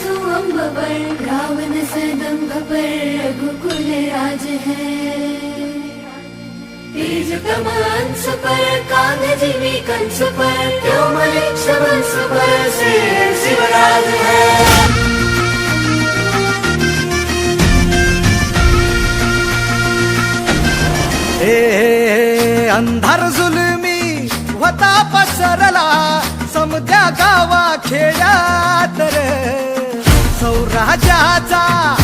सुअम्बर रावण सदम्ब पर रघुकुल राज है। तेज प्रमाण सुपर कागज़ भी कंस पर, क्यों सबल सुपर शिवराज है? ए अंधार जुलमी होता पसरला समजा गावा खेड्यात राजाचा